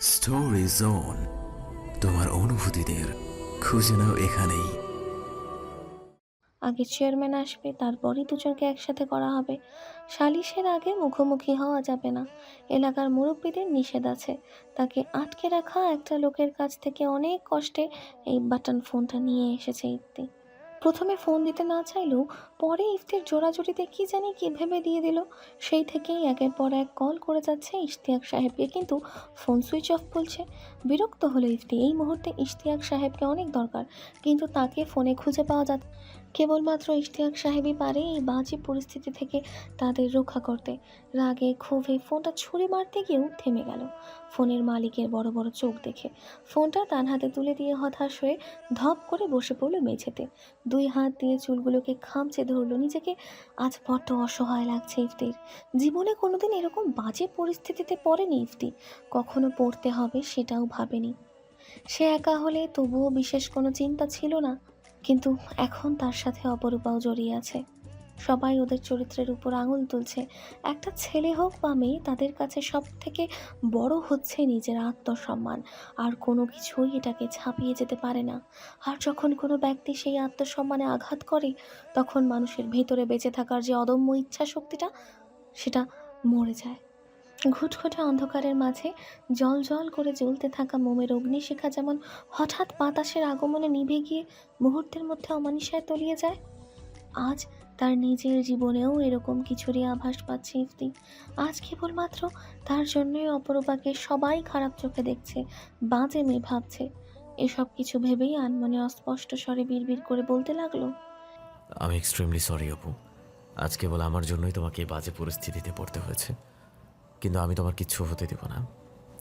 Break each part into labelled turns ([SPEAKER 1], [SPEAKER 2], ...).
[SPEAKER 1] Story zone তোমার অনুভূতিদের খুঁজে নাও এখানেই।
[SPEAKER 2] আগে চেয়ারম্যান আসবে, তারপরই দুজনকে একসাথে করা হবে। সালিশের আগে মুখোমুখি হওয়া যাবে না। এলাকার মুরব্বীদের নিষেধ আছে। তাকে আটকে রাখা একটা লোকের কাছ থেকে অনেক কষ্টে এই বাটন ফোনটা নিয়ে এসেছে ইফতি প্রথমে ফোন দিতে না চাইলেও পরে ইফতির জোড়াজুড়িতে কি জানি কি ভেবে দিয়ে দিল। সেই থেকেই একের পর এক কল করে যাচ্ছে ইশতিয়াক সাহেবকে, কিন্তু ফোন সুইচ অফ বলছে। বিরক্ত হলো ইফতি, এই মুহূর্তে ইশতিয়াক সাহেবকে অনেক দরকার, কিন্তু তাকে ফোনে খুঁজে পাওয়া যাচ্ছে কেবলমাত্র ইশতিয়াক সাহেবই পারে এই বাজে পরিস্থিতি থেকে তাদের রক্ষা করতে। রাগে, ক্ষোভে ফোনটা ছুঁড়ে মারতে গিয়েও থেমে গেল। ফোনের মালিকের বড় বড় চোখ দেখে ফোনটা তার হাতে তুলে দিয়ে হতাশ হয়ে ধপ করে বসে পড়ল মেঝেতে। দুই হাত দিয়ে চুলগুলোকে খামচে ধরলো নিজেকে। আজ বড্ড অসহায় লাগছে ইফতির। জীবনে কোনোদিন এরকম বাজে পরিস্থিতিতে পড়েনি ইফতি। কখনো পড়তে হবে সেটাও ভাবেনি। সে একা হলে তবুও বিশেষ কোনো চিন্তা ছিল না। কিন্তু এখন তার সাথে অপরূপাও জড়িয়ে আছে। সবাই ওদের চরিত্রের উপর আঙুল তুলছে। একটা ছেলে হোক বা মেয়ে, তাদের কাছে সব থেকে বড় হচ্ছে নিজের আত্মসম্মান। আর কোনো কিছুই এটাকে ছাপিয়ে যেতে পারে না। আর যখন কোনো ব্যক্তি সেই আত্মসম্মানে আঘাত করে, তখন মানুষের ভেতরে বেঁচে থাকার যে অদম্য ইচ্ছা শক্তিটা সেটা মরে যায়। ঘুটঘুটে অন্ধকারের মাঝে জল জল করে জ্বলতে থাকা মোমের অগ্নিশিখা যেমন হঠাৎ বাতাসের আগমনে নিভে গিয়ে মুহূর্তের মধ্যে অমানিসায় তলিয়ে যায়, আজ তার নিজের জীবনেও এরকম কিছুরই আভাস পাচ্ছে ইফতি। আজ কেবলমাত্র তার জন্যই অপরূপাকে সবাই খারাপ চোখে দেখছে, বাজে মেয়ে ভাবছে। এসব কিছু ভেবেই আনমনে অস্পষ্ট স্বরে বিড়বিড় করে বলতে লাগল,
[SPEAKER 1] আমি এক্সট্রিমলি সরি অপু। আজ কেবল আমার জন্যই তোমাকে বাজে পরিস্থিতিতে পড়তে হয়েছে। কিন্তু আমি তোমার কিচ্ছু হতে দেব না।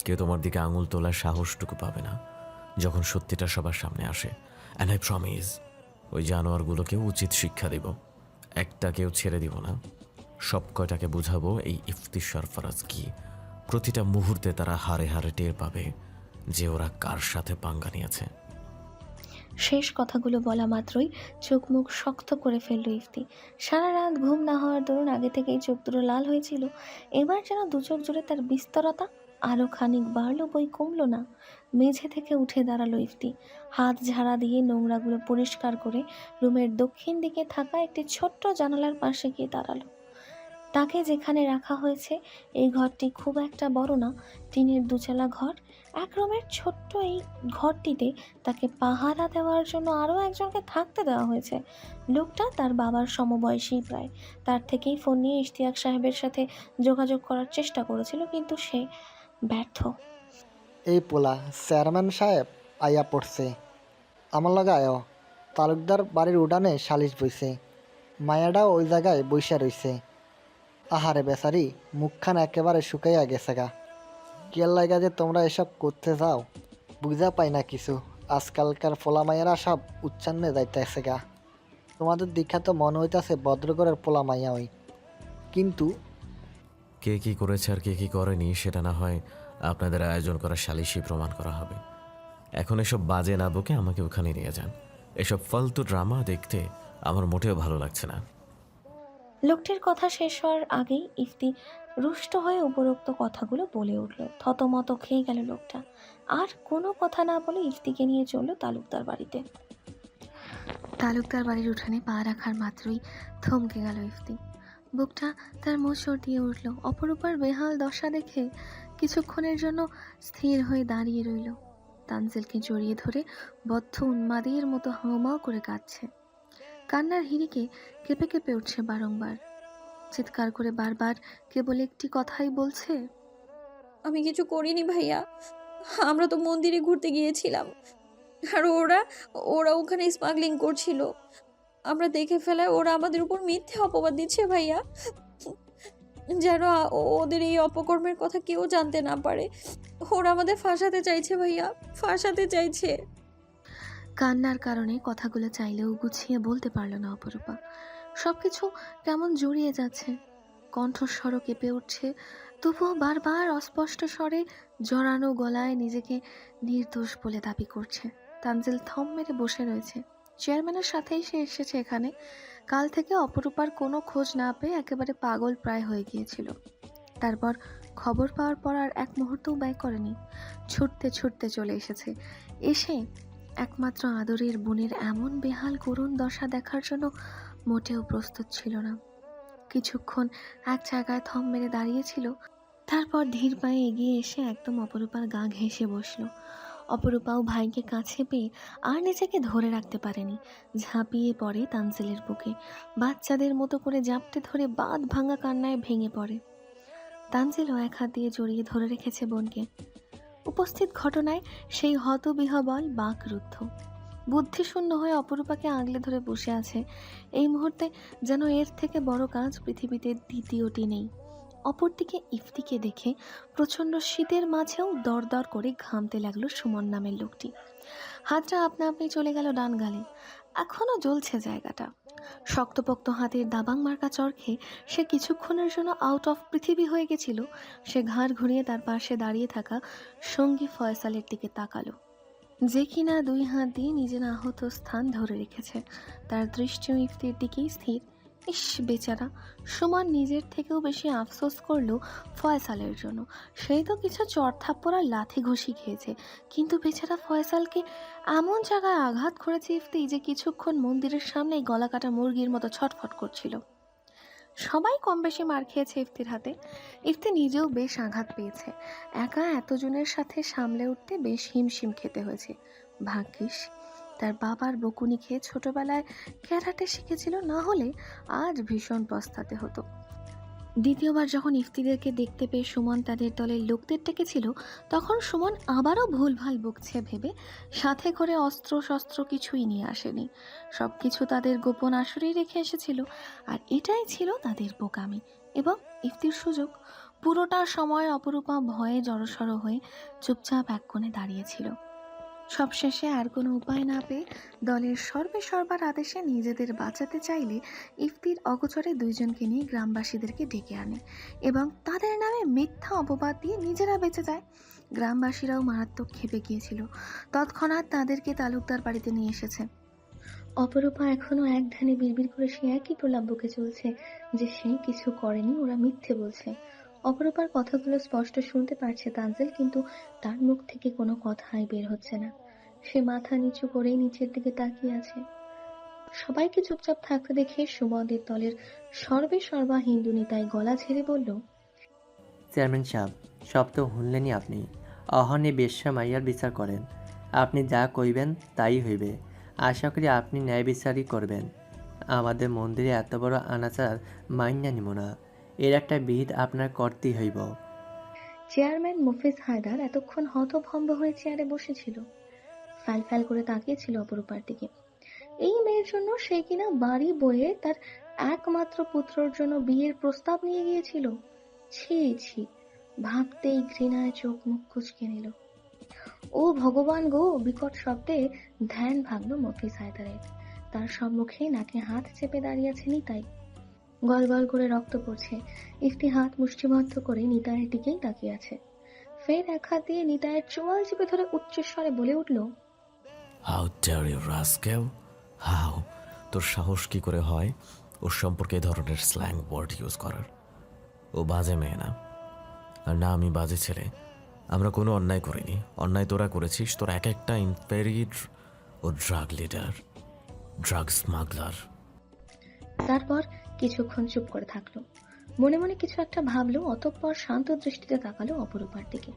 [SPEAKER 1] কেউ তোমার দিকে আঙুল তোলার সাহসটুকু পাবে না, যখন সত্যিটা সবার সামনে আসে। অ্যান্ড আই প্রমিস ওই জানোয়ারগুলোকেও উচিত শিক্ষা দেব। একটাকেও ছেড়ে দিব না। সব কয়টাকে বুঝাবো এই ইফতি সরফরাজ কি? প্রতিটা মুহূর্তে তারা হারে হারে টের পাবে যে ওরা কার সাথে পাঙ্গা নিয়েছে।
[SPEAKER 2] শেষ কথাগুলো বলা মাত্রই চোখ মুখ শক্ত করে ফেলল ইফতি। সারা রাত ঘুম না হওয়ার দরুন আগে থেকেই চোখ দুটো লাল হয়েছিল। এবার যেন দু চোখ জুড়ে তার বিস্তরতা আরও খানিক বাড়লো বই কমলো না। মেঝে থেকে উঠে দাঁড়াল ইফতি। হাত ঝাড়া দিয়ে নোংরাগুলো পরিষ্কার করে রুমের দক্ষিণ দিকে থাকা একটি ছোট্ট জানালার পাশে গিয়ে দাঁড়াল। তাকে যেখানে রাখা হয়েছে, এই ঘরটি খুব একটা বড় না, টিনের দুচালা ঘর। এক রুমের ছোট্ট এই ঘরটিতে তাকে পাহারা দেওয়ার জন্য আরও একজনকে থাকতে দেওয়া হয়েছে। লোকটা তার বাবার সমবয়সী প্রায়। তার থেকেই ফোন নিয়ে ইশতিয়াক সাহেবের সাথে যোগাযোগ করার চেষ্টা করেছিল, কিন্তু সে ব্যর্থ।
[SPEAKER 3] এই পোলা, চেয়ারম্যান সাহেব আইয়া পড়ছে। আমার লগা আয়। তালুকদার বাড়ির উডানে সালিশ বইছে। মায়াটাও ওই জায়গায় বইসা রইছে। আহারে বেচারি, মুখখান একেবারে শুকাইয়া গেছে গা। কেয়ার লাগা যে তোমরা এসব করতে যাও, বুঝা পাই না কিছু। আজকালকার পোলা মাইয়ারা সব উচ্চান্নে যাইতেছে গা। তোমাদের দীক্ষা তো মনে হইতাছে ভদ্রগড়ের পোলা মাইয়া ওই। কিন্তু
[SPEAKER 1] কে কি করেছে আর কে কি করেনি, সেটা না হয় আপনাদের আয়োজন করা সালিশি প্রমাণ করা হবে। এখন এসব বাজে না বকে আমাকে ওখানে নিয়ে যান। এসব ফালতু ড্রামা দেখতে আমার মোটেও ভালো লাগছে না।
[SPEAKER 2] লোকটির কথা শেষ হওয়ার আগেই ইফতি রুষ্ট হয়ে উপরোক্ত কথাগুলো বলে উঠল। থতমত খেয়ে গেল লোকটা। আর কোনো কথা না বলে ইফতিকে নিয়ে চলল তালুকদার বাড়িতে। তালুকদার বাড়ির উঠানে পা রাখার মাত্রই থমকে গেল ইফতি। বুকটা তার মোচড় দিয়ে উঠল। অপরূপার বেহাল দশা দেখে কিছুক্ষণের জন্য স্থির হয়ে দাঁড়িয়ে রইল। তানজিলকে জড়িয়ে ধরে বদ্ধ উন্মাদের মতো হাওমাও করে কাঁদছে। কান্নার হিরিকে কেঁপে কেঁপে উঠছে বারংবার। চিৎকার করে বারবার কেবল একটি কথাই বলছে?
[SPEAKER 4] আমি কিছু করিনি ভাইয়া। আমরা তো মন্দিরে ঘুরতে গিয়েছিলাম। আর ওরা ওরা ওখানে স্মাগলিং করছিল। আমরা দেখে ফেলায় ওরা আমাদের উপর মিথ্যে অপবাদ দিচ্ছে ভাইয়া। যেন ওদের এই অপকর্মের কথা কেউ জানতে না পারে। ওরা আমাদের ফাঁসাতে চাইছে ভাইয়া, ফাঁসাতে চাইছে।
[SPEAKER 2] কান্নার কারণে কথাগুলো চাইলেও গুছিয়ে বলতে পারল না অপরূপা। সব কিছু কেমন জড়িয়ে যাচ্ছে। কণ্ঠস্বরও কেঁপে উঠছে। তবুও বারবার অস্পষ্ট স্বরে জড়ানো গলায় নিজেকে নির্দোষ বলে দাবি করছে। তানজিল থম মেরে বসে রয়েছে। চেয়ারম্যানের সাথেই সে এসেছে এখানে। কাল থেকে অপরূপার কোনো খোঁজ না পেয়ে একেবারে পাগল প্রায় হয়ে গিয়েছিল। তারপর খবর পাওয়ার পর আর এক মুহূর্তও ব্যয় করেনি। ছুটতে ছুটতে চলে এসেছে। এসে একমাত্র আদরের বোনের এমন বেহাল করুণ দশা দেখার জন্য মোটেও প্রস্তুত ছিল না। কিছুক্ষণ এক জায়গায় থম মেরে দাঁড়িয়েছিল তারপর ধীর পায়ে এগিয়ে এসে একদম অপরূপার গা ঘেঁষে বসল। অপরূপাও ভাইকে কাছে পেয়ে আর নিজেকে ধরে রাখতে পারেনি, ঝাঁপিয়ে পড়ে তানজিলের বুকে। বাচ্চাদের মতো করে জাপটে ধরে বাঁধ ভাঙা কান্নায় ভেঙে পড়ে। তানজিলও এক হাত দিয়ে জড়িয়ে ধরে রেখেছে বোনকে। উপস্থিত ঘটনায় সেই হতবিহবল বাকরুদ্ধ। বুদ্ধিশূন্য হয়ে অপরূপাকে আগলে ধরে বসে আছে। এই মুহূর্তে যেন এর থেকে বড় কাজ পৃথিবীতে দ্বিতীয়টি নেই। অপরদিকে ইফতিকে দেখে প্রচণ্ড শীতের মাঝেও দরদর করে ঘামতে লাগল সুমন নামের লোকটি। হাতটা আপনা আপনি চলে গেল ডান গালে এখনও জ্বলছে জায়গাটা। শক্তপোক্ত হাতের দাবাং মার্কা চরখে সে কিছুক্ষণের জন্য আউট অফ পৃথিবী হয়ে গেছিল। সে ঘাড় ঘুরিয়ে তার পাশে দাঁড়িয়ে থাকা সঙ্গী ফয়সালের দিকে তাকালো। যে কিনা দুই হাত দিয়ে নিজের আহত স্থান ধরে রেখেছে। তার দৃষ্টি ইফতির দিকেই স্থির। ইস, বেচারা। সুমন নিজের থেকেও বেশি আফসোস করল ফয়সালের জন্য। সেই তো কিছু চড়থাপ্পড় আর লাথি ঘষি খেয়েছে। কিন্তু বেচারা ফয়সালকে এমন জায়গায় আঘাত করেছে ইফতি যে কিছুক্ষণ মন্দিরের সামনেই গলা কাটা মুরগির মতো ছটফট করছিল। সবাই কম বেশি মার খেয়েছে ইফতির হাতে। ইফতি নিজেও বেশ আঘাত পেয়েছে। একা এতজনের সাথে সামলে উঠতে বেশ হিমশিম খেতে হয়েছে। ভাগ্যিস তার বাবার বকুনি খেয়ে ছোটবেলায় ক্যারাটে শিখেছিল, না হলে আজ ভীষণ পস্তাতে হতো। দ্বিতীয়বার যখন ইফতিদেরকে দেখতে পেয়ে সুমন তাদের দলের লোকদের ডেকেছিল, তখন সুমন আবারও ভুলভাল বকছে ভেবে সাথে করে অস্ত্র শস্ত্র কিছুই নিয়ে আসেনি। সব কিছু তাদের গোপন আসরেই রেখে এসেছিল, আর এটাই ছিল তাদের বোকামি। এবং ইফতির সুযোগ, পুরোটা সময় অপরূপা ভয়ে জড়সড় হয়ে চুপচাপ এক কোণে দাঁড়িয়েছিল সবশেষে আর কোনো উপায় না পেয়ে দলের সর্বে সর্বার আদেশে নিজেদের বাঁচাতে চাইলে ইফতির অগোচরে দুইজনকে নিয়ে গ্রামবাসীদেরকে ডেকে আনে এবং তাদের নামে মিথ্যা অপবাদ দিয়ে নিজেরা বেঁচে যায়। গ্রামবাসীরাও মারাত্মক ক্ষেপে গিয়েছিল। তৎক্ষণাৎ তাদেরকে তালুকদার বাড়িতে নিয়ে এসেছে। অপরূপা এখনও এক ধ্যানে বিড়বিড় করে সে একই প্রলাপ বকে চলছে যে সে কিছু করেনি, ওরা মিথ্যে বলছে। অপরূপার কথাগুলো স্পষ্ট শুনতে পারছে তানজিল, কিন্তু তার মুখ থেকে কোনো কথাই বের হচ্ছে না। সে মাথা নিচু করে নিচের দিকে তাকিয়ে আছে। সবাইকে চুপচাপ থাকতে দেখে সুমদের দলের সর্বে সর্বা হিন্দু নিতাই গলা ছেড়ে বলল,
[SPEAKER 5] চেয়ারম্যান সাহেব, সব তো শুনলেনই আপনি। অহনে বেশ্যা মাইয়ার বিচার করেন। আপনি যা কইবেন তাই হইবে। আশা করি আপনি ন্যায় বিচারই করবেন। আমাদের মন্দিরে এত বড় আনাচার মাইন্যা নিব না। এর একটা বিহিত আপনার করতেই হইব।
[SPEAKER 2] চেয়ারম্যান মুফিজ হায়দার এতক্ষণ হতভম্ব হয়ে চেয়ারে বসেছিল। ফ্যাল ফ্যাল করে তাকিয়েছিল অপরূপার দিকে। এই মেয়ের জন্য সে কিনা বাড়ি বয়ে তার একমাত্র পুত্রর জন্য বিয়ের প্রস্তাব নিয়ে গিয়েছিল। ছি ছি, ভাবতেই ঘৃণায় চোখ মুখ কুচকে নিল। ও ভগবান গো, বিকট শব্দে ধ্যান ভাঙলো মফিজ হায়দারের। তার সম্মুখে নাকে হাত চেপে দাঁড়িয়ে আছে নিতাই। গল গল করে রক্ত পড়ছে। একটি হাত মুষ্টিবদ্ধ করে নিতাইয়ের দিকেই তাকিয়ে আছে। ফের এক হাত দিয়ে নিতাইয়ের চোয়াল চেপে ধরে উচ্চস্বরে বলে উঠল
[SPEAKER 1] how dare you rascal how তোর সাহস কি করে হয়? ওর সম্পর্কে এ ধরনের স্ল্যাং ওয়ার্ড ইউজ করার। ও বাজে মেয়ে না। আর না আমি বাজে ছেলে। আমরা কোনো অন্যায় করিনি। অন্যায় তোরা করেছিস। তোর এক একটা ইনফেরিড ও ড্রাগ লিডার ড্রাগ স্মাগলার
[SPEAKER 2] তারপর কিছুক্ষণ চুপ করে থাকল। মনে মনে কিছু একটা ভাবলো, অতঃপর শান্ত দৃষ্টিতে তাকালো অপরূপার দিকে।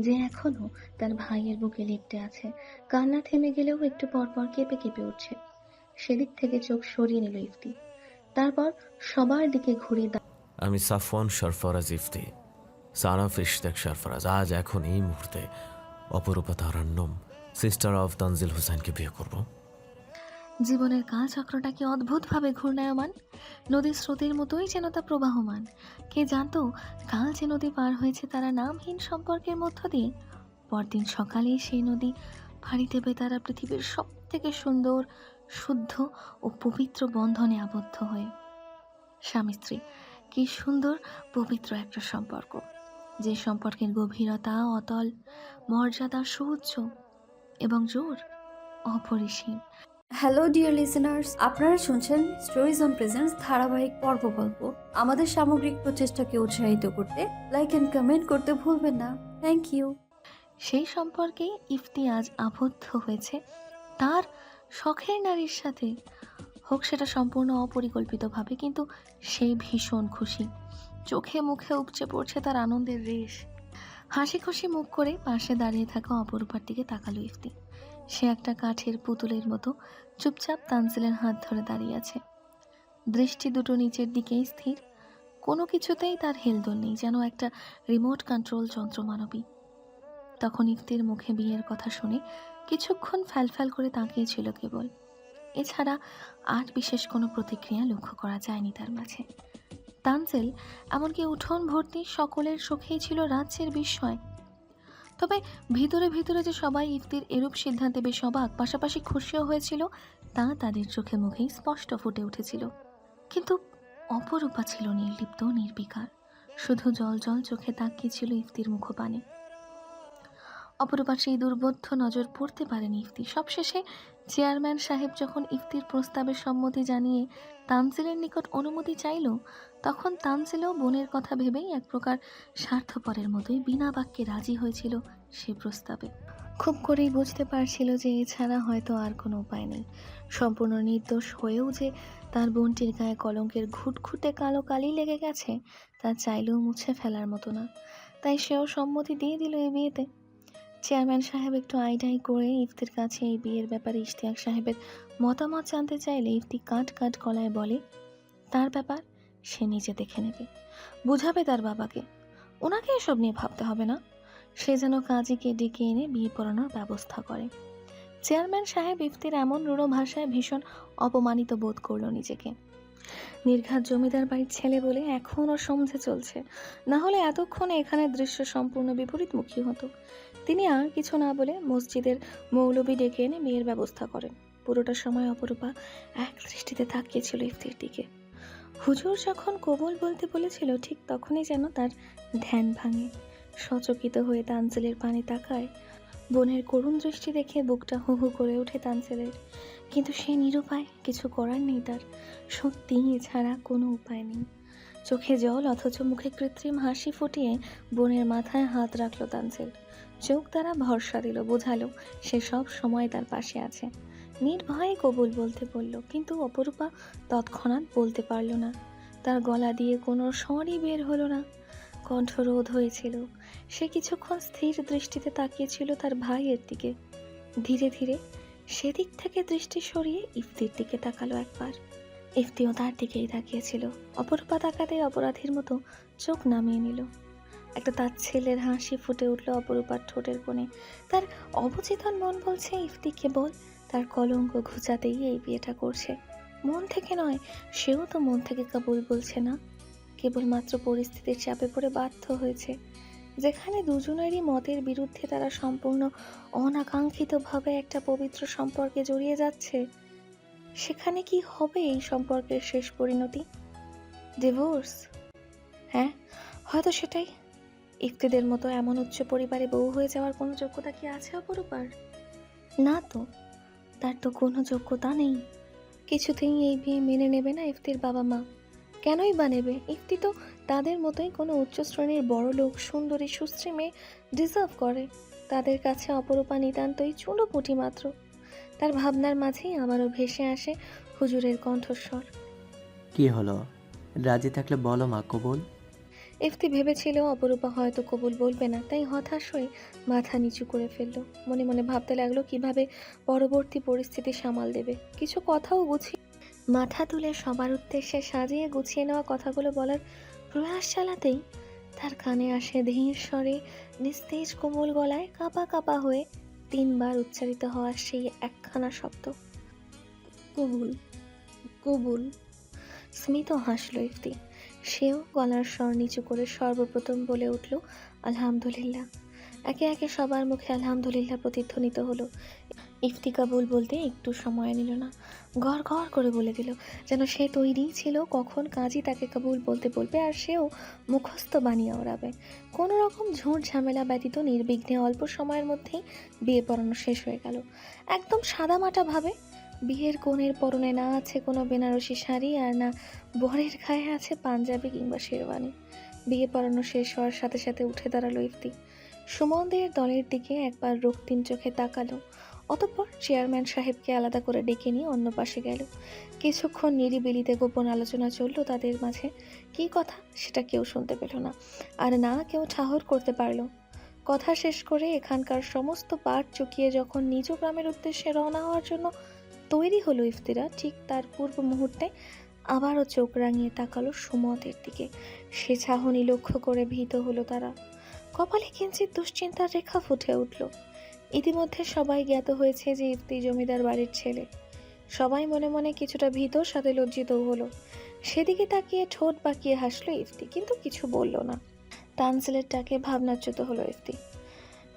[SPEAKER 2] যে এখনও তার ভাইয়ের বুকে লেপটে আছে। কান্না থেমে গেলেও একটু পর পর কেঁপে কেঁপে উঠছে। সেদিক থেকে চোখ সরিয়ে নিল ইফতি। তারপর সবার দিকে ঘুরে
[SPEAKER 1] আমি সাফওয়ান সরফরাজ ইফতি। সানাফ ইশতাক সরফরাজ, আজ, এখন, এই মুহূর্তে অপরূপা তারান্নম সিস্টার অফ তানজিল হুসাইনকে বিয়ে করব।
[SPEAKER 2] জীবনের কালচক্রটা কি অদ্ভুতভাবে ঘূর্ণায়মান। নদীর স্রোতের মতোই যেন তা প্রবাহমান। কে জানতো, কাল যে নদী পার হয়েছে তারা নামহীন সম্পর্কের মধ্য দিয়ে। পরদিন সকালেই সেই নদী ভারী দেবে তারা পৃথিবীর সব থেকে সুন্দর, শুদ্ধ ও পবিত্র বন্ধনে আবদ্ধ হয়ে। স্বামী স্ত্রী, কি সুন্দর, পবিত্র একটা সম্পর্ক। যে সম্পর্কের গভীরতা, অতল, মর্যাদা সুউচ্চ এবং জোর, অপরিসীম।
[SPEAKER 6] হ্যালো ডিয়ার লিসেনার্স আপনারা শুনছেন স্টোরিজ অন প্রেজেন্স ধারাবাহিক পর্ব গল্প। আমাদের সামগ্রিক প্রচেষ্টাকে উৎসাহিত করতে লাইক অ্যান্ড কমেন্ট করতে ভুলবেন না। থ্যাংক ইউ
[SPEAKER 2] সেই সম্পর্কে ইফতি আজ আবদ্ধ হয়েছে। তার শখের নারীর সাথে। হোক সেটা সম্পূর্ণ অপরিকল্পিতভাবে, কিন্তু সে ভীষণ খুশি। চোখে মুখে উপচে পড়ছে তার আনন্দের রেশ। হাসি খুশি মুখ করে পাশে দাঁড়িয়ে থাকা অপরূপার দিকে তাকালো ইফতি। সে একটা কাঠের পুতুলের মতো চুপচাপ তানসিলের হাত ধরে দাঁড়িয়ে আছে। দৃষ্টি দুটো নিচের দিকেই স্থির। কোনো কিছুতেই তার হেলদোল নেই, যেন একটা রিমোট কন্ট্রোল যন্ত্রমানবী তখন ইফতির মুখে বিয়ের কথা শুনে কিছুক্ষণ ফ্যালফ্যাল করে তাকিয়েছিল কেবল। এছাড়া আর বিশেষ কোনো প্রতিক্রিয়া লক্ষ্য করা যায়নি তার মাঝে। তানসেল এমনকি উঠোন ভর্তি সকলের চোখেই ছিল রাজ্যের বিস্ময়। তবে ভিতরে ভিতরে যে সবাই ইফতির এরূপ সিদ্ধান্তে বেশ অবাক, পাশাপাশি খুশিও হয়েছিল, তা তাদের চোখে মুখেই স্পষ্ট ফুটে উঠেছিল। কিন্তু অপরূপা ছিল নির্লিপ্ত, নির্বিকার। শুধু জল জল চোখে তাকিয়েছিল ইফতির মুখপানে। অপরূপার সেই দুর্বোধ্য নজর পড়তে পারেনি ইফতি সবশেষে চেয়ারম্যান সাহেব যখন ইফতির প্রস্তাবে সম্মতি জানিয়ে তানসিলের নিকট অনুমতি চাইল তখন তানজিলও বোনের কথা ভেবেই এক প্রকার স্বার্থপরের মতোই বিনা বাক্যে রাজি হয়েছিল সে প্রস্তাবে। খুব করেই বুঝতে পারছিল যে এছাড়া হয়তো আর কোনো উপায় নেই। সম্পূর্ণ নির্দোষ হয়েও যে তার বোনটির গায়ে কলঙ্কের ঘুটঘুটে কালো কালি লেগে গেছে, তা চাইলেও মুছে ফেলার মতো না। তাই সেও সম্মতি দিয়ে দিল এই বিয়েতে। চেয়ারম্যান সাহেব একটু আইডাই করে ইফতির কাছে এই বিয়ের ব্যাপারে ইশতিয়াক সাহেবের মতামত জানতে চাইলে ইফতি কাট কাট গলায় বলে, তার ব্যাপার? সে নিজে দেখে নেবে। বুঝাবে তার বাবাকে। ওনাকে এসব নিয়ে ভাবতে হবে না। সে যেন কাজীকে ডেকে এনে বিয়ে পড়ানোর ব্যবস্থা করে। চেয়ারম্যান সাহেব ইফতির এমন রূঢ় ভাষায় ভীষণ অপমানিত বোধ করল নিজেকে। নির্ঘাত জমিদার বাড়ির ছেলে বলে এখনও সমঝে চলছে। না হলে এতক্ষণে এখানে দৃশ্য সম্পূর্ণ বিপরীতমুখী হতো। তিনি আর কিছু না বলে মসজিদের মৌলবি ডেকে এনে মেয়ের ব্যবস্থা করেন। পুরোটা সময় অপরূপা এক দৃষ্টিতে তাকিয়েছিল ইফতির দিকে। হুজুর যখন কবুল বলতে বলেছিল, ঠিক তখনই যেন তার ধ্যান ভাঙে। সচকিত হয়ে তানসেলের পানে তাকায়। বোনের করুণ দৃষ্টি দেখে বুকটা হু হু করে ওঠে তানসেলের কিন্তু সে নিরুপায়, কিছু করার নেই তার। সত্যি এছাড়া কোনো উপায় নেই। চোখে জল, অথচ মুখে কৃত্রিম হাসি ফুটিয়ে বোনের মাথায় হাত রাখল তানসেল চোখ দ্বারা ভরসা দিল, বোঝালো সে সব সময় তার পাশে আছে। নির্ভয়ে কবুল বলতে বলল, কিন্তু অপরূপা তৎক্ষণাৎ বলতে পারল না। তার গলা দিয়ে কোনো স্বরই বের হলো না। কণ্ঠরোধ হয়েছিল। সে কিছুক্ষণ স্থির দৃষ্টিতে তাকিয়েছিল তার ভাইয়ের দিকে। ধীরে ধীরে সেদিক থেকে দৃষ্টি সরিয়ে ইফতির দিকে তাকালো একবার। ইফতিও তার দিকেই তাকিয়েছিল। অপরূপা তাকাতে অপরাধীর মতো চোখ নামিয়ে নিল। একটা তার ছেলের হাসি ফুটে উঠল অপরূপার ঠোঁটের কোণে। তার অবচেতন মন বলছে, ইফতি কেবল তার কলঙ্ক ঘুচাতেই এই বিয়েটা করছে। মন থেকে নয়, সেও তো মন থেকে কাবুল বলছে না। কেবলমাত্র পরিস্থিতির চাপে পড়ে বাধ্য হয়েছে। যেখানে দুজনেরই মতের বিরুদ্ধে তারা সম্পূর্ণ অনাকাঙ্ক্ষিতভাবে একটা পবিত্র সম্পর্কে জড়িয়ে যাচ্ছে। সেখানে কি হবে এই সম্পর্কের শেষ পরিণতি? ডিভোর্স? হ্যাঁ হয়তো সেটাই। ইফতিদের মতো এমন উচ্চ পরিবারে বউ হয়ে যাওয়ার কোনো যোগ্যতা কি আছে অপরূপার? না তো। তার তো কোনো যোগ্যতা নেই। কিছুতেই এই বিয়ে মেনে নেবে না ইফতির বাবা মা। কেনই বা নেবে? ইফতি তো তাদের মতোই কোনো উচ্চ শ্রেণির বড় লোক, সুন্দরী, সুশ্রী মেয়ে ডিজার্ভ করে। তাদের কাছে অপরূপা নিতান্তই চুনোপুটি মাত্র। তার ভাবনার মাঝেই আবারও ভেসে আসে হুজুরের কণ্ঠস্বর।
[SPEAKER 5] কি হলো? রাজি থাকলে বলো মা, কবুল।
[SPEAKER 2] ইফতি ভেবেছিল, অপরূপা হয়তো কবুল বলবে না, তাই হতাশ হয়ে মাথা নিচু করে ফেলল। মনে মনে ভাবতে লাগল, কীভাবে পরবর্তী পরিস্থিতি সামাল দেবে। কিছু কথাও গুছিয়ে মাথা তুলে সবার উদ্দেশ্যে সাজিয়ে গুছিয়ে নেওয়া কথাগুলো বলার প্রয়াস চালাতেই তার কানে আসে ধীর স্বরে, নিস্তেজ কোমল গলায় কাঁপা কাঁপা হয়ে তিনবার উচ্চারিত হওয়ার সেই একখানা শব্দ।
[SPEAKER 4] কবুল কবুল।
[SPEAKER 2] স্মিত হাসল ইফতি সেও গলার স্বর নিচু করে সর্বপ্রথম বলে উঠল, আলহামদুলিল্লাহ। একে একে সবার মুখে আলহামদুলিল্লাহ প্রতিধ্বনিত হলো। ইফতি কাবুল বলতে একটু সময় নিল না। ঘর ঘর করে বলে দিল, যেন সে তৈরি ছিল কখন কাজী তাকে কাবুল বলতে বলবে আর সেও মুখস্থ বানিয়ে ওড়াবে। কোনো রকম ঝুট ঝামেলা ব্যতীত নির্বিঘ্নে অল্প সময়ের মধ্যেই বিয়ে পড়ানো শেষ হয়ে গেল। একদম সাদামাটাভাবে বিয়ের কনের পরনে না আছে কোনো বেনারসি শাড়ি আর না বরের গায়ে আছে পাঞ্জাবি কিংবা শেরওয়ানি। বিয়ে পড়ানো শেষ হওয়ার সাথে সাথে উঠে দাঁড়াল ইফতি। সুমনদের দলের দিকে একবার রক্তিম চোখে তাকালো। অতঃপর চেয়ারম্যান সাহেবকে আলাদা করে ডেকে নিয়ে অন্য পাশে গেল। কিছুক্ষণ নিরিবিলিতে গোপন আলোচনা চলল তাদের মাঝে। কী কথা? সেটা কেউ শুনতে পেল না। আর না কেউ ঠাহর করতে পারল। কথা শেষ করে এখানকার সমস্ত পাট চুকিয়ে যখন নিজ গ্রামের উদ্দেশ্যে রওনা হওয়ার জন্য তৈরি হলো ইফতিরা, ঠিক তার পূর্ব মুহূর্তে আবারও চোখ রাঙিয়ে তাকালো সুমতের দিকে। সে ছাহনি লক্ষ্য করে ভীত হলো তারা। কপালে কিঞ্চিত দুশ্চিন্তার রেখা ফুটে উঠল। ইতিমধ্যে সবাই জ্ঞাত হয়েছে যে ইফতি জমিদার বাড়ির ছেলে। সবাই মনে মনে কিছুটা ভীত সাথে লজ্জিতও হলো। সেদিকে তাকিয়ে ঠোঁট বাঁকিয়ে হাসলো ইফতি, কিন্তু কিছু বলল না। তানসিলের ডাকে ভাবনাচ্যুত হলো ইফতি।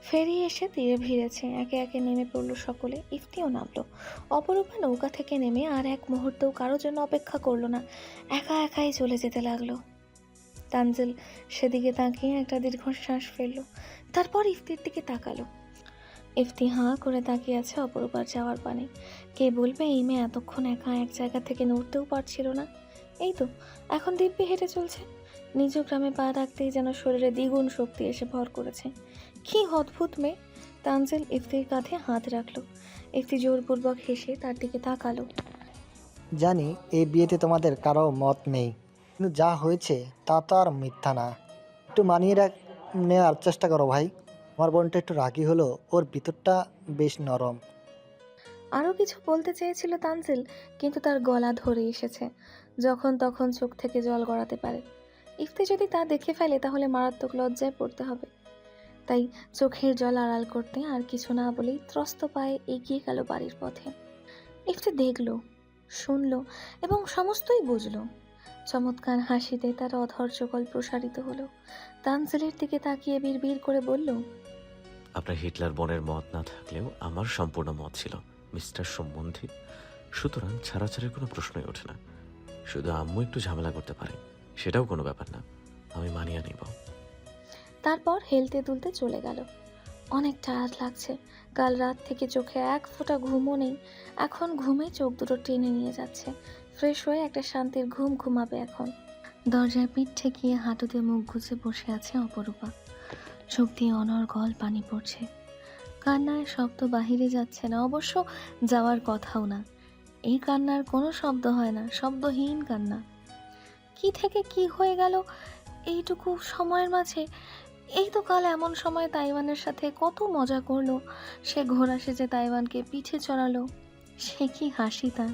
[SPEAKER 2] ফেরি এসে তীরে ভিড়েছে। একে একে নেমে পড়ল সকলে। ইফতিও নামলো। অপরূপা নৌকা থেকে নেমে আর এক মুহূর্তেও কারোর জন্য অপেক্ষা করল না। একা একাই চলে যেতে লাগল। তানজিল সেদিকে তাকিয়ে একটা দীর্ঘশ্বাস ফেলল। তারপর ইফতির দিকে তাকালো। ইফতি হাঁ করে তাকিয়ে আছে অপরূপার যাওয়ার পানে। কে বলবে এই মেয়ে এতক্ষণ একা এক জায়গা থেকে নড়তেও পারছিল না? এই তো, এখন দিব্যি হেঁটে চলছে। নিজ গ্রামে পা রাখতেই যেন শরীরে দ্বিগুণ শক্তি এসে ভর করেছে। কি অদ্ভুত মেয়ে। তানজিল ইফতির কাঁধে হাত রাখল। ইফতি জোরপূর্বক হেসে তার দিকে তাকালো।
[SPEAKER 3] জানি এই বিয়েতে তোমাদের কারও মত নেই কিন্তু যা হয়েছে তা তো আর মিথ্যা না। একটু মানিয়ে রাখ নেওয়ার চেষ্টা করো ভাই। আমার বোনটা একটু রাগি হলো ওর ভিতরটা বেশ নরম।
[SPEAKER 2] আরও কিছু বলতে চেয়েছিল তানজিল কিন্তু তার গলা ধরে এসেছে যখন তখন চোখ থেকে জল গড়াতে পারে। ইফতি যদি তা দেখে ফেলে তাহলে মারাত্মক লজ্জায় পড়তে হবে। তাই চোখের জল আড়াল করতে আর কিছু না বলেই ত্রস্ত পায়ে এগিয়ে গেল বাড়ির পথে। একটু দেখল, শুনল এবং সমস্তই বুঝলো। চমৎকার হাসিতে তার অধর চকল প্রসারিত হলো। তানজিলের দিকে তাকিয়ে বিড়বিড় করে বলল,
[SPEAKER 1] আপনার হিটলার বোনের মত না থাকলেও আমার সম্পূর্ণ মত ছিল, মিস্টার সম্বন্ধী। সুতরাং ছাড়াছাড়ির কোনো প্রশ্নই ওঠে না। শুধু আম্মু একটু ঝামেলা করতে পারে, সেটাও কোনো ব্যাপার না। আমি মানিয়ে নিব।
[SPEAKER 2] তারপর হেলতে দুলতে চলে গেল। অনেক টায়ার্ড লাগছে। কাল রাত থেকে চোখে এক ফোঁটা ঘুমও নেই। এখন ঘুমে চোখ দুটো টেনে নিয়ে যাচ্ছে। ফ্রেশ হয়ে একটা শান্তির ঘুম ঘুমাবে এখন। দরজায় পিঠ ঠেকিয়ে হাঁটুতে মুখ গুজে বসে আছে অপরূপা। চোখ দিয়ে অনর্গল পানি পড়ছে। কান্নার শব্দ বাহিরে যাচ্ছে না, অবশ্য যাওয়ার কথাও না। এই কান্নার কোনো শব্দ হয় না, শব্দহীন কান্না। কি থেকে কি হয়ে গেল? এইটুকু সময়ের মাঝে এই তো কাল এমন সময় তাইওয়ানের সাথে কত মজা করল। সে ঘোড়া সেজে তাইওয়ানকে পিঠে চড়ালো। সে কি হাসি তার।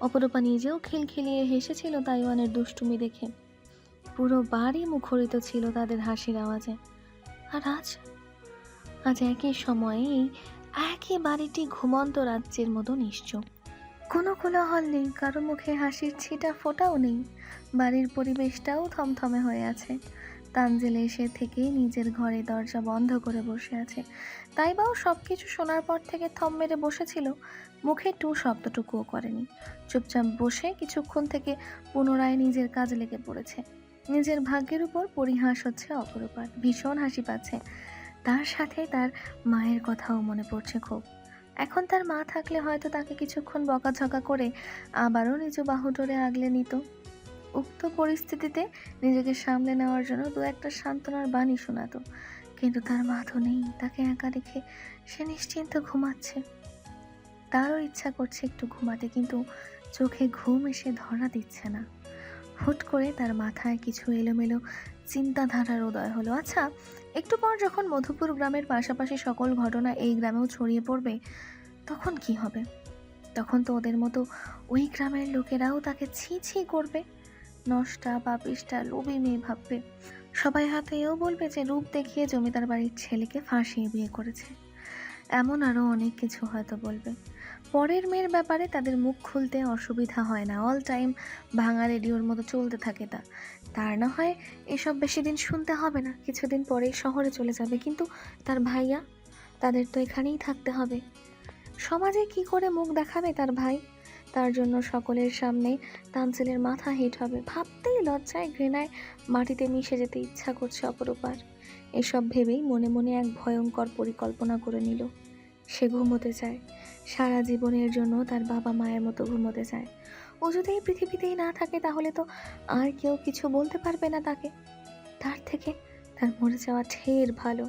[SPEAKER 2] অপরূপা নিজেও খিলখিলিয়ে হেসেছিল তাইওয়ানের দুষ্টুমি দেখে। পুরো বাড়ি মুখরিত ছিল তাদের হাসির আওয়াজে। আর আজ? আজ একই সময়ে একই বাড়িটি ঘুমন্ত রাজ্যের মতো নিশ্চুপ কোনো কোলাহল নেই, কারও মুখে হাসির ছিটা ফোটাও নেই। বাড়ির পরিবেশটাও থমথমে হয়ে আছে। তানজিল এসে থেকেই নিজের ঘরে দরজা বন্ধ করে বসে আছে। তাই বাও সব কিছু শোনার পর থেকে থম মেরে বসেছিল। মুখে টু শব্দটুকুও করেনি। চুপচাপ বসে কিছুক্ষণ থেকে পুনরায় নিজের কাজ লেগে পড়েছে। নিজের ভাগ্যের উপর পরিহাস হচ্ছে অপরূপার। ভীষণ হাসি পাচ্ছে। তার সাথে তার মায়ের কথাও মনে পড়ছে খুব। এখন তার মা থাকলে হয়তো তাকে কিছুক্ষণ বকাঝকা করে আবারও নিজ বাহু ধরে আগলে নিত। উক্ত পরিস্থিতিতে নিজেকে সামলে নেওয়ার জন্য দু একটা সান্ত্বনার বাণী শোনাতো। কিন্তু তার মা তো নেই, তাকে একা রেখে সে নিশ্চিন্ত ঘুমাচ্ছে। তারও ইচ্ছা করছে একটু ঘুমাতে, কিন্তু চোখে ঘুম এসে ধরা দিচ্ছে না। হুট করে তার মাথায় কিছু এলোমেলো চিন্তাধারার উদয় হলো। আচ্ছা একটু পর যখন মধুপুর গ্রামের পাশাপাশি সকল ঘটনা এই গ্রামেও ছড়িয়ে পড়বে, তখন কি হবে? তখন তো ওদের মতো ওই গ্রামের লোকেরাও তাকে ছি ছি করবে। নষ্টা বা পাপিষ্টা লোভী মেয়ে ভাববে। সবাই হাতে এও বলবে যে, রূপ দেখিয়ে জমিদার বাড়ির ছেলেকে ফাঁসিয়ে বিয়ে করেছে। এমন আরও অনেক কিছু হয়তো বলবে। পরের মেয়ের ব্যাপারে তাদের মুখ খুলতে অসুবিধা হয় না। অল টাইম ভাঙা রেডিওর মতো চলতে থাকে তা। তার না হয় এসব বেশি দিন শুনতে হবে না। কিছুদিন পরেই শহরে চলে যাবে। কিন্তু তার ভাইয়া? তাদের তো এখানেই থাকতে হবে। সমাজে কি করে মুখ দেখাবে তার ভাই? তার জন্য সকলের সামনে তানসিলের মাথা হিট হবে। ভাবতেই লজ্জায় ঘৃণায় মাটিতে মিশে যেতে ইচ্ছা করছে অপরূপার। এসব ভেবেই মনে মনে এক ভয়ঙ্কর পরিকল্পনা করে নিল। সে ঘুমোতে চায়। সারা জীবনের জন্য তার বাবা মায়ের মতো ঘুমোতে চায়। ও যদি এই পৃথিবীতেই না থাকে তাহলে তো আর কেউ কিছু বলতে পারবে না তাকে। তার থেকে তার মরে যাওয়া ঢের ভালো।